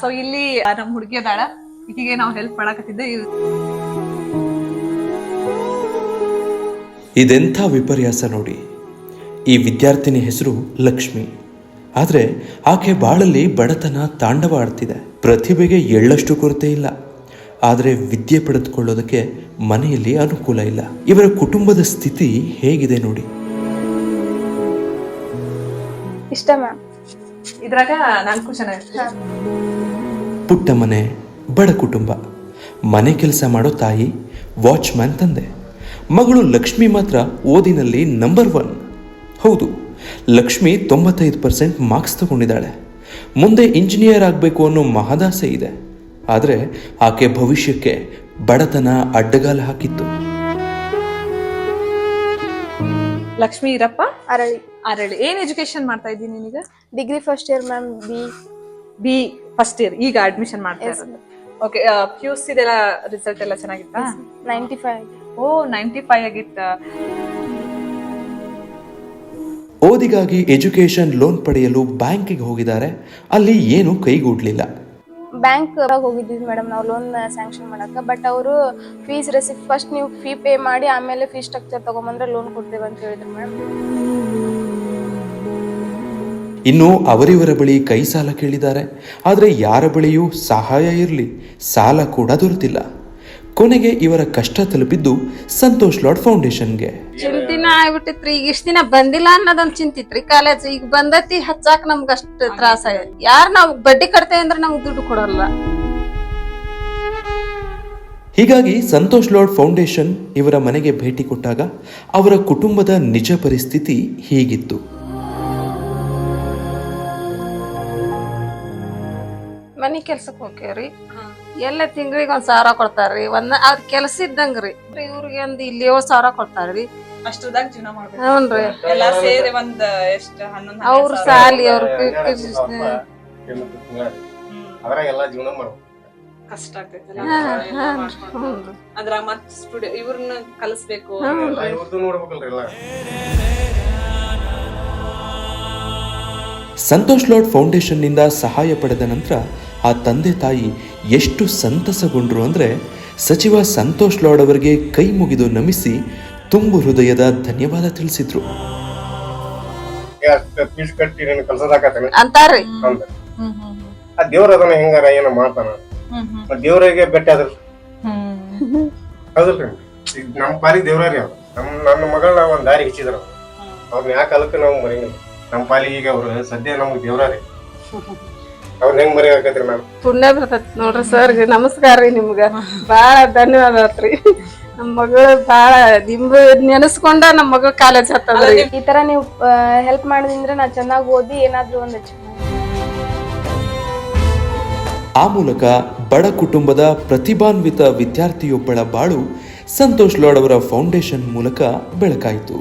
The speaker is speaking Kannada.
ಸೊ ಇಲ್ಲಿ ನಮ್ ಹುಡುಗಿ ಅದಾಳ. ಈಕಿಗೆ ನಾವು ಹೆಲ್ಪ್ ಮಾಡಕತ್ತಿದ್ದೆ ಇದೆಂಥ ವಿಪರ್ಯಾಸ ನೋಡಿ. ಈ ವಿದ್ಯಾರ್ಥಿನಿ ಹೆಸರು ಲಕ್ಷ್ಮಿ. ಆದರೆ ಆಕೆ ಬಾಳಲ್ಲಿ ಬಡತನ ತಾಂಡವ ಆಡ್ತಿದೆ. ಪ್ರತಿಭೆಗೆ ಎಳ್ಳಷ್ಟು ಕೊರತೆ ಇಲ್ಲ. ಆದರೆ ವಿದ್ಯೆ ಪಡೆದುಕೊಳ್ಳೋದಕ್ಕೆ ಮನೆಯಲ್ಲಿ ಅನುಕೂಲ ಇಲ್ಲ. ಇವರ ಕುಟುಂಬದ ಸ್ಥಿತಿ ಹೇಗಿದೆ ನೋಡಿ. ಇಷ್ಟ ಮ್ಯಾಮ್. ಇದ್ರಾಗ ನಾಲ್ಕು ಜನ ಪುಟ್ಟ ಮನೆ ಬಡ ಕುಟುಂಬ. ಮನೆ ಕೆಲಸ ಮಾಡೋ ತಾಯಿ ವಾಚ್ಮ್ಯಾನ್ ತಂದೆ. ಮಗಳು ಲಕ್ಷ್ಮಿ ಮಾತ್ರ ಓದಿನಲ್ಲಿ ನಂಬರ್ ಒನ್ ಹೌದು ಲಕ್ಷ್ಮಿ ತೊಂಬತ್ತೈದು ಪರ್ಸೆಂಟ್ ಮಾರ್ಕ್ಸ್ ತಗೊಂಡಿದ್ದಾಳೆ. ಮುಂದೆ ಇಂಜಿನಿಯರ್ ಆಗಬೇಕು ಅನ್ನೋ ಮಹದಾಸೆ ಇದೆ. ಆದರೆ ಆಕೆ ಭವಿಷ್ಯಕ್ಕೆ ಬಡತನ ಅಡ್ಡಗಾಲ ಹಾಕಿತ್ತು. ಲಕ್ಷ್ಮಿ ಇರಪ್ಪ ಅರಳಿ. ಅರಳಿ. ಏನ್ ಎಜುಕೇಶನ್ ಮಾಡ್ತಾ ಇದ್ದೀನಿ ನೀನೀಗ? Degree first year ma'am B B first year ಈಗ ಅಡ್ಮಿಷನ್ ಮಾಡ್ತಾ ಇರೋದು. ಓಕೆ ಪಿ ಯು ಸಿದೆಲ್ಲ ರಿಸಲ್ಟ್ ಎಲ್ಲ ಚೆನ್ನಾಗಿತ್ತಾ? Ninety five oh ninety five ಆಗಿತ್ತ. ಓದಿಗಾಗಿ ಎಜುಕೇಶನ್ ಲೋನ್ ಪಡೆಯಲು ಬ್ಯಾಂಕಿಗೆ ಹೋಗಿದ್ದಾರೆ. ಅಲ್ಲಿ ಏನೂ ಕೈಗೂಡ್ಲಿಲ್ಲ. ಬ್ಯಾಂಕ್ ಹೋಗಿದ್ವಿ ಮೇಡಮ್ ನಾವು ಲೋನ್ ಸ್ಯಾಂಕ್ಷನ್ ಮಾಡಕ್ಕೆ ಬಟ್ ಅವರು ಫೀಸ್ ರೆಸಿಪ್ಟ್ ಫಸ್ಟ್ ನೀವು ಫೀ ಪೇ ಮಾಡಿ ಆಮೇಲೆ ಫೀ ಸ್ಟ್ರಕ್ಚರ್ ತಗೊಂಬಂದ್ರೆ ಲೋನ್ ಕೊಡ್ತೇವೆ ಅಂತ ಹೇಳಿದ್ರು ಮೇಡಮ್ ಇನ್ನು ಅವರಿವರ ಬಳಿ ಕೈ ಸಾಲ ಕೇಳಿದ್ದಾರೆ, ಆದರೆ ಯಾರ ಬಳಿಯೂ ಸಹಾಯ ಇರಲಿ, ಸಾಲ ಕೂಡ ದೊರೆತಿಲ್ಲ. ಕೊನೆಗೆ ಇವರ ಕಷ್ಟ ತಲುಪಿದ್ದು ಸಂತೋಷ್ ಲಾಡ್ ಫೌಂಡೇಶನ್ಗೆ. ದಿನ ಆಗ್ಬಿಟ್ಟಿತ್ರಿ ಈಗ ಇಷ್ಟ ದಿನ ಬಂದಿಲ್ಲ ಅನ್ನೋದೊಂದ್ ಚಿಂತಿತ್ರಿ. ಕಾಲೇಜ್ ಈಗ ಬಂದತಿ ಹಚ್ಚಾಕ ನಮ್ಗ ಅಷ್ಟ ತ್ರಾಸ ಆಗೈತಿ ಯಾರ್ ನಾವ್ ಬಡ್ಡಿ ಕಟ್ತೇವೆ ಅಂದ್ರ ನಮ್ಗ್ ದುಡ್ಡು ಕೊಡಲ್ಲ ಹೀಗಾಗಿ ಸಂತೋಷ್ ಲಾಡ್ ಫೌಂಡೇಶನ್ ಇವರ ಮನೆಗೆ ಭೇಟಿ ಕೊಟ್ಟಾಗ ಅವರ ಕುಟುಂಬದ ನಿಜ ಪರಿಸ್ಥಿತಿ ಹೀಗಿತ್ತು. ಮನಿ ಕೆಲ್ಸಕ್ ಹೋಗ್ಯಾವ್ರಿ. ಎಲ್ಲ ತಿಂಗಳಿಗೆ ಒಂದ್ ಸಾವಿರ ಕೊಡ್ತಾರ್ರಿ. ಒಂದ್ ಅವ್ರ ಕೆಲ್ಸ ಇದ್ದಂಗ್ರಿ. ಇವ್ರಿಗೆ ಒಂದ್ ಇಲ್ಲಿ ಏಳ್ ಸಾವಿರ ಕೊಡ್ತಾರ್ರಿ. ಅಷ್ಟದಾಗ ಜೀವನ ಮಾಡ್ಬೇಕು. ಹ್ಞೂನ್ರಿ ಎಲ್ಲಾ ಸೇರಿ ಒಂದ್ ಎಷ್ಟ್ ಹನ್ನೊಂದ್ ಅವ್ರ ಸಾಲಿ ಅವ್ರ ಅದ್ರಾಗ ಎಲ್ಲಾ ಜೀವನ ಮಾಡ್ಬೇಕು. ಕಷ್ಟ ಅದ್ರಾಗ ಮತ್ ಸ್ಟುಡಿಯೋ ಇವ್ರನ್ನ ಕಲಿಸ್ಬೇಕು. ಎಲ್ಲ ಇವ್ರದ್ದು ನೋಡ್ಬೇಕಲ್ರಿ ಎಲ್ಲ. ಸಂತೋಷ್ ಲಾಡ್ ಫೌಂಡೇಶನ್ನಿಂದ ಸಹಾಯ ಪಡೆದ ನಂತರ ಆ ತಂದೆ ತಾಯಿ ಎಷ್ಟು ಸಂತಸಗೊಂಡ್ರು ಅಂದರೆ ಸಚಿವ ಸಂತೋಷ್ ಲಾಡ್ ಅವರಿಗೆ ಕೈ ಮುಗಿದು ನಮಿಸಿ ತುಂಬು ಹೃದಯದ ಧನ್ಯವಾದ ತಿಳಿಸಿದ್ರು. ಅಂತಾರ್ರಿ. ಆ ದೇವ್ರ ಅದನ್ನ ಹೆಂಗಾರ ಏನ ಮಾಡ್ತಾನ? ದೇವ್ರಿಗೆ ಭೇಟಿ ಅದ್ರ ಹೌದಲ್ರಿ ಈಗ ನಮ್ ಪಾಲಿಗೆ ದೇವ್ರ ರೀ ಅವ್ರು. ನಮ್ ನನ್ನ ಮಗಳನ್ನ ಒಂದ್ ದಾರಿ ಹೆಚ್ಚಿದ್ರ. ಅವ್ರನ್ನ ಯಾಕೆ ಅಲಕ್ಕೆ ನಾವು ಮರಿಯಂಗಿಲ್ಲ ನಮ್ಮ ಪಾಲಿಗೆ ಈಗ ಅವ್ರು ಸದ್ಯ ನಮ್ಗೆ ದೇವ್ರ ರೀ. ಹೆಂಗ್ ನಾನು ಪುಣ್ಯ ಬರ್ತೈತಿ ನೋಡ್ರಿ ಸರ್ ನಮಸ್ಕಾರ ರೀ ನಿಮ್ಗ. ಬಾಳ ಧನ್ಯವಾದ ಆತ್ರಿ. ನಮ್ ಮಗಳು ಬಾಳ ನಿಮ್ದು ನೆನೆಸ್ಕೊಂಡ ನಮ್ ಮಗಳು ಕಾಲೇಜ್ ಹತ್ತದ್ರಿ. ಈ ತರ ನೀವು ಹೆಲ್ಪ್ ಮಾಡಿದ್ರೆ ನಾ ಚೆನ್ನಾಗಿ ಓದಿ ಏನಾದ್ರೂ ಒಂದು ಆ ಮೂಲಕ ಬಡ ಕುಟುಂಬದ ಪ್ರತಿಭಾನ್ವಿತ ವಿದ್ಯಾರ್ಥಿಯೊಬ್ಬಳ ಬಾಳು ಸಂತೋಷ್ ಲೋಡ್ ಅವರ ಫೌಂಡೇಶನ್ ಮೂಲಕ ಬೆಳಕಾಯಿತು.